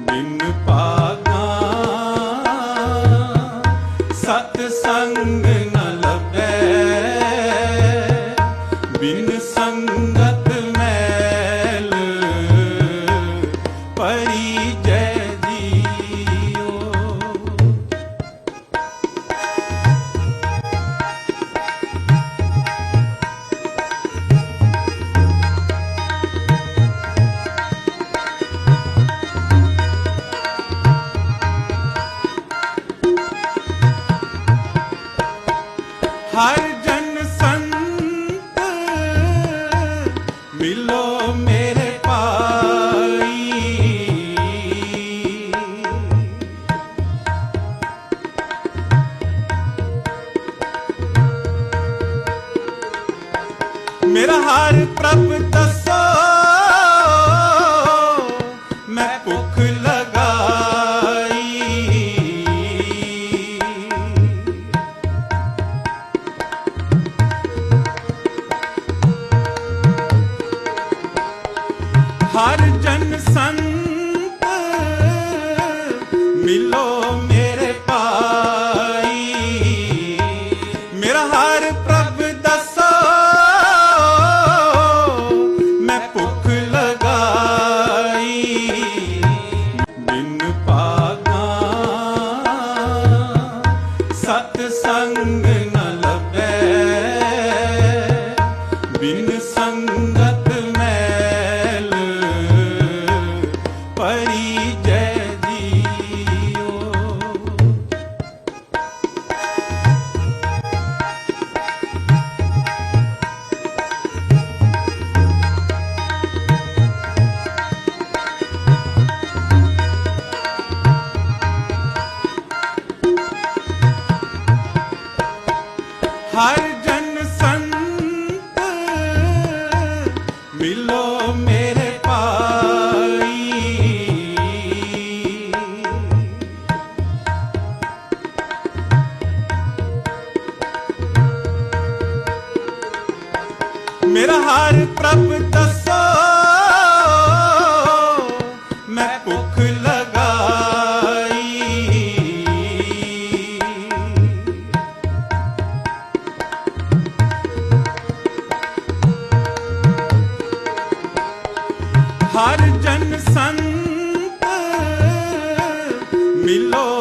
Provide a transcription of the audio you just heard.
ਬਿਨ ਪਾਗਾ। ਸਤ ਸੰਗ ਹਰ ਜਨ ਸੰਤ ਮਿਲੋ ਮੇਰੇ ਪਾਈ ਮੇਰਾ ਹਰ ਪ੍ਰਭ ਦੱਸੋ ਹਰ ਜਨ ਸੰਤ ਮਿਲੋ ਮੇਰੇ ਪਾਈ ਮੇਰਾ ਹਰ ਪ੍ਰਭ ਦੱਸੋ, ਮੈਂ ਭੁੱਖ ਲਗਾਈ। ਬਿਨ ਪਾਗਾ ਸਤ ਸੰਗ ਨ ਹਰ ਜਨ ਸੰਤ ਮਿਲੋ ਮੇਰੇ ਪਾਈ ਮੇਰਾ ਹਰ ਪ੍ਰਭ ਦੱਸੋ ਹਰ ਜਨ ਸੰਤ ਮਿਲੋ।